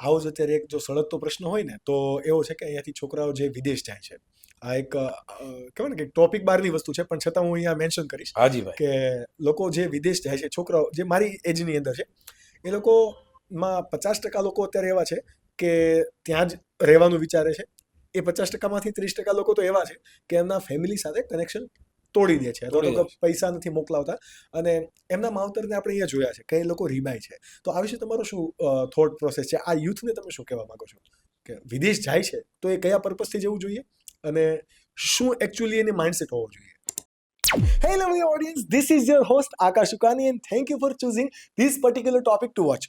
આવો જ અત્યારે એક જો સળગતો પ્રશ્ન હોય ને તો એવો છે કે અહીંયાથી છોકરાઓ જે વિદેશ જાય છે. આ એક કહેવાય ને કે ટોપિક બહારની વસ્તુ છે પણ છતાં હું અહીંયા મેન્શન કરીશ હાજી કે લોકો જે વિદેશ જાય છે છોકરાઓ જે મારી એજની અંદર છે એ લોકોમાં પચાસ ટકા લોકો અત્યારે એવા છે કે ત્યાં જ રહેવાનું વિચારે છે. એ પચાસ ટકામાંથી ત્રીસ ટકા લોકો તો એવા છે કે એમના ફેમિલી સાથે કનેક્શન તોડી દે છે. તો પૈસા નથી મોકલાવતા. અને એમના માવતરને આપણે અહીંયા જોયા છે કે એ લોકો રીબાય છે. તો આ વિશે તમારો શું થોટ પ્રોસેસ છે? આ યુથને તમે શું કહેવા માંગો છો? કે વિદેશ જાય છે તો એ કયા પર્પઝથી જવું જોઈએ? અને શું એકચ્યુઅલી એની માઇન્ડસેટ હોવો જોઈએ? Hey lovely audience, this is your host Akash Ukani and thank you for choosing this particular topic to watch.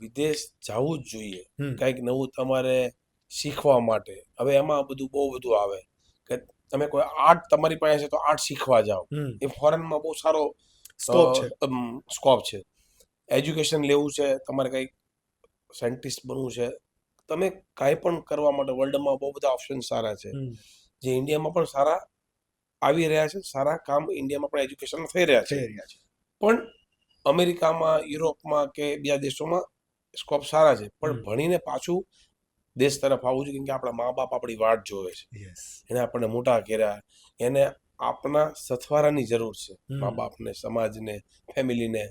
વિદેશ જવું જ જોઈએ. કંઈક નવું તમારે શીખવા માટે. હવે એમાં બધું બહુ બધું આવે કે તમે કોઈ આર્ટ તમારી પાસે છે તો આર્ટ શીખવા જાઓ. એ ફોરેનમાં બહુ સારો. સ્કોપ છે. એજ્યુકેશન લેવું છે તમારે કંઈક સાયન્ટિસ્ટ બનવું છે. તમે કાંઈ પણ કરવા માટે વર્લ્ડમાં બહુ બધા ઓપ્શન સારા છે. જે ઇન્ડિયામાં પણ સારા આવી રહ્યા છે સારા કામ ઇન્ડિયામાં પણ એજ્યુકેશન થઈ રહ્યા છે. પણ અમેરિકામાં યુરોપમાં કે બીજા દેશોમાં સ્કોપ સારા છે. પણ. ભણીને પાછું દેશ તરફ આવવું જોઈએ કેમ કે આપણા મા બાપ આપણી વાટ જોવે છે. એને આપણને મોટા કર્યા. એને આપણા સથવારાની જરૂર છે મા બાપને સમાજને ફેમિલીને.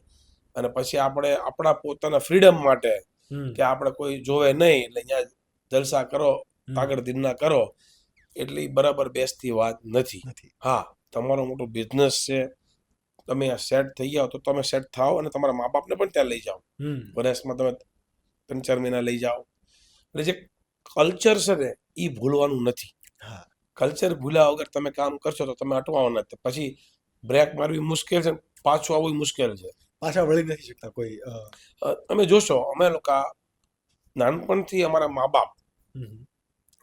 અને પછી આપણે આપણા પોતાના ફ્રીડમ માટે કે આપણે કોઈ જોવે નહીં એટલે અહીંયા જલસા કરો આગળ દિનના કરો એટલી બરાબર બેસતી વાત નથી. હા તમારો મોટો બિઝનેસ છે. તમે આ સેટ થઈ જાઓ તો તમે સેટ થાઓ અને તમારા મા બાપને પણ ત્યાં લઈ જાઓ. હમ. વર્ષમાં તમે ત્રણ ચાર મહિના લઈ જાઓ. એટલે જે કલ્ચર છે ને એ ભૂલવાનું નથી. કલ્ચર ભૂલ્યા વગર તમે કામ કરશો તો તમે અટવાવાના જ. પછી બ્રેક મારવી મુશ્કેલ છે પાછું આવવું મુશ્કેલ છે. પાછા વળી નથી શકતા કોઈ તમે જોશો અમે લોકો નાનપણથી અમારા મા બાપ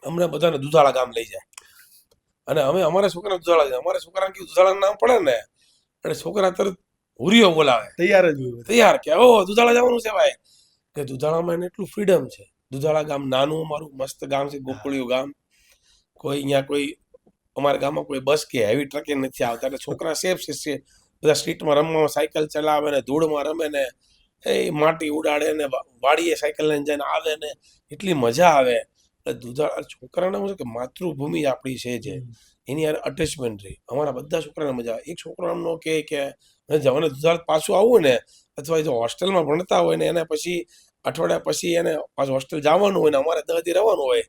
અમને બધાને દુધાળા ગામ લઈ જાય. અને અમે અમારા છોકરાને દુધાળા જાય. અમારા છોકરાને કેવું દુધાળા નામ પડે ને એટલે છોકરા તરત હુરીઓ બોલાવે. તૈયાર જ હોય તૈયાર કે ઓ દુધાળા જવાનું છે ભાઈ. કે દુધાળામાં એને એટલું ફ્રીડમ છે. દુધાળા ગામ નાનું અમારું મસ્ત ગામ છે ગોકુળિયું ગામ. કોઈ અહીંયા કોઈ અમારા ગામમાં કોઈ બસ કે હેવી ટ્રકે નથી આવતા. એટલે છોકરા સેફ છે બધા સ્ટ્રીટમાં રમવામાં સાયકલ ચલાવે ને ધૂળમાં રમે ને એ માટી ઉડાડે ને વાડીએ સાયકલ લઈને જઈને આવે ને એટલી મજા આવે. એટલે દુધાળા છોકરાને શું છે કે માતૃભૂમિ આપણી છે જે. એની યાર અટેચમેન્ટ રહી. અમારા બધા છોકરાને મજા આવે. એક છોકરો એમનો કહે કે જવાને દુધાળ પાછું આવવું ને અથવા જો હોસ્ટેલમાં ભણતા હોય ને એને પછી અઠવાડિયા પછી એને પાછું હોસ્ટેલ જવાનું હોય ને અમારે દસથી રહેવાનું હોય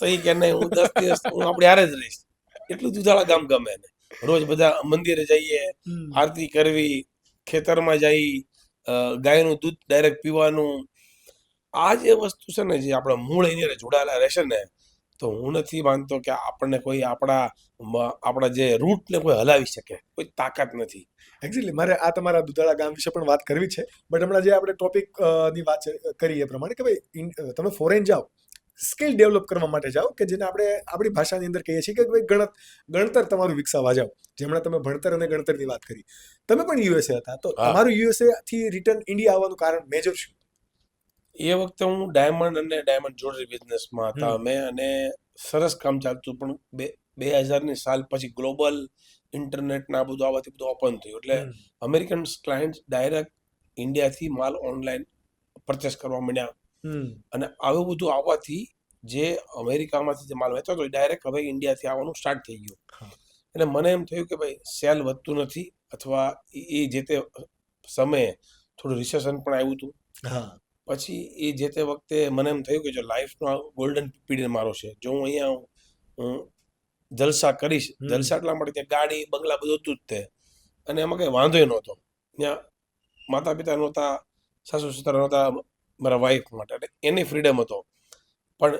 તો એ કે નહીં હું દસ દિવસ હું આપણે હારે જ રહીશ. એટલું દુધાળા ગામ ગમે એને. રોજ બધા મંદિરે જઈએ આરતી કરવી ખેતરમાં જઈ ગાયનું દૂધ ડાયરેક્ટ પીવાનું. આ જે વસ્તુ છે ને જે આપણા મૂળ એની જોડાયેલા રહેશે ને તો હું નથી માનતો કે આપણને કોઈ આપણા આપણા જે રૂટને કોઈ હલાવી શકે. કોઈ તાકાત નથી. એક્ઝેક્ટલી મારે આ તમારા દુધાળા ગામ વિશે પણ વાત કરવી છે. બટ હમણાં જે આપણે ટોપિકની વાત કરીએ પ્રમાણે કે ભાઈ તમે ફોરેન જાઓ. સ્કિલ ડેવલપ કરવા માટે જાઓ કે જેને આપણે આપણી ભાષાની અંદર કહીએ છીએ કે ભાઈ ગણત ગણતર તમારું વિકસાવવા જાઓ. જેમણે તમે ભણતર અને ગણતરની વાત કરી. તમે પણ યુએસએ હતા. તો. તમારું યુએસએ થી રિટર્ન ઇન્ડિયા આવવાનું કારણ મેજર શું? એ વખતે હું ડાયમંડ અને ડાયમંડ જ્વેલરી બિઝનેસમાં હતા. અમે અને સરસ કામ ચાલતું પણ બે બે હજારની સાલ પછી ગ્લોબલ ઇન્ટરનેટ ના બધું આવવાથી બધું ઓપન થયું. એટલે અમેરિકન ક્લાયન્ટ ડાયરેક્ટ ઇન્ડિયાથી માલ ઓનલાઈન પરચેસ કરવા માંડ્યા. અને આવું બધું આવવાથી જે અમેરિકામાંથી જે માલ વેચાતો ડાયરેક્ટ હવે ઇન્ડિયાથી આવવાનું સ્ટાર્ટ થઈ ગયું. એટલે મને એમ થયું કે ભાઈ સેલ વધતું નથી અથવા એ- જે તે સમયે થોડું રિસેશન પણ આવ્યું હતું. પછી એ જે તે વખતે મને એમ થયું કે જો લાઈફનો ગોલ્ડન પીરિયડ મારો છે જો હું અહીંયા હું જલસા કરીશ. જલસા એટલા માટે ત્યાં ગાડી બંગલા બધું હતું જ તે. અને એમાં કંઈ વાંધોય નહોતો. ત્યાં માતા પિતા નહોતા સાસુ સસરા નહોતા મારા વાઈફ માટે. એટલે એની ફ્રીડમ હતો. પણ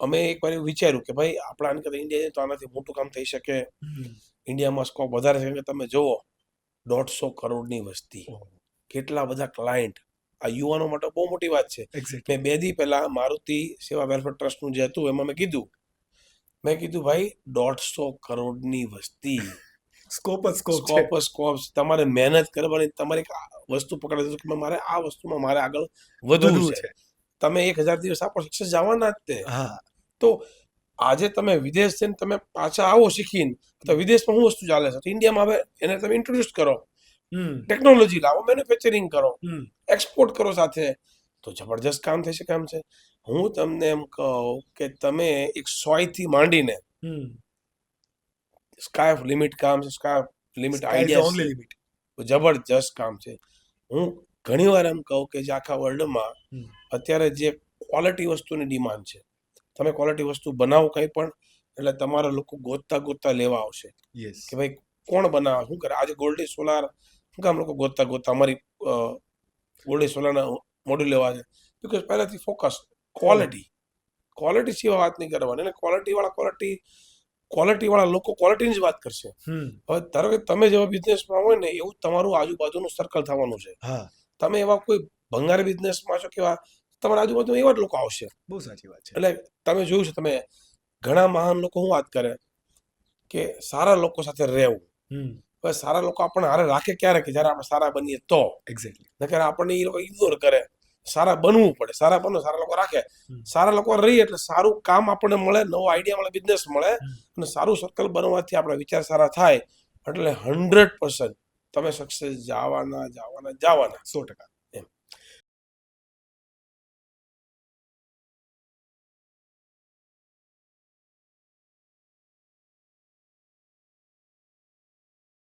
અમે એકવાર એવું વિચાર્યું કે ભાઈ આપણા આને કરતાં ઇન્ડિયા તો આનાથી મોટું કામ થઈ શકે. ઇન્ડિયામાં સ્કોપ વધારે છે. કે તમે જુઓ દોઢસો કરોડની વસ્તી. કેટલા બધા ક્લાયન્ટ આ યુવાનો માટે બહુ મોટી વાત છે. મેં બે દી પહેલા મારુતિ સેવા વેલફેર ટ્રસ્ટનું જે હતું એમાં મેં કીધું. મેં કીધું ભાઈ દોઢસો કરોડની વસ્તી. સ્કોપ સ્કોપ સ્કોપ તમારે મહેનત કરવાની તમારે વસ્તુ પકડી કે મારે આ વસ્તુમાં મારે આગળ વધવું છે. તમે એક હજાર દિવસ આપો સક્સેસ જવાના જ તે. હા. તો આજે તમે વિદેશ જઈને તમે પાછા આવો શીખીને તો વિદેશમાં શું વસ્તુ ચાલે છે? ઇન્ડિયામાં હવે એને તમે ઇન્ટ્રોડ્યુસ કરો. ટેકનોલોજી લાવો મેન્યુફેક્ચરિંગ કરો. એક્સપોર્ટ કરો સાથે. તો જબરજસ્ત કામ થઈ શકે એમ છે. હું તમને એમ કહું કે તમે એક સોયથી માંડીને સ્કાય લિમિટ કામ છે sky limit idea only limit જબરજસ્ત કામ છે. હું ઘણી વાર એમ કહું કે જે આખા વર્લ્ડમાં. અત્યારે જે ક્વોલિટી વસ્તુની ડિમાન્ડ છે. તમે ક્વોલિટી વસ્તુ બનાવો કંઈ પણ એટલે તમારા લોકો ગોતતા ગોતતા લેવા આવશે. કે ભાઈ કોણ બનાવે? શું કરે? આજે ગોલ્ડી સોલાર શું કામ લોકો ગોતતા ગોતતા અમારી ગોલ્ડી સોલાના મોડ્યુલ લેવા છે? બિકોઝ પહેલાથી ફોકસ ક્વોલિટી ક્વોલિટી સિવાય વાત નહીં કરવાની. અને ક્વોલિટીવાળા ક્વોલિટી ક્વોલિટીવાળા લોકો ક્વોલિટીની જ વાત કરશે. હવે ધારો કે તમે જેવા બિઝનેસમાં હોય ને એવું તમારું આજુબાજુનું સર્કલ થવાનું છે. હા. તમે એવા કોઈ ભંગાર બિઝનેસમાં છો કેવા તમારા આજુબાજુ એવા જ લોકો આવશે. બહુ સાચી વાત છે. એટલે તમે જોયું છે તમે ઘણા મહાન લોકો હું વાત કરે? કે સારા લોકો સાથે રહેવું. હવે સારા લોકો આપણને હારે રાખે ક્યારે કે જ્યારે આપણે સારા બનીએ તો? એક્ઝેક્ટલી નકર આપણને એ લોકો ઇગ્નોર કરે. સારા બનવું પડે. સારા બનો સારા લોકો રાખે. સારા લોકો રહીએ એટલે સારું કામ આપણને મળે નવો આઈડિયા મળે બિઝનેસ મળે અને સારું સર્કલ બનવાથી આપણા વિચાર સારા થાય. એટલે હંડ્રેડ પર્સન્ટ તમે સક્સેસ જવાના જવાના જવાના. સો ટકા.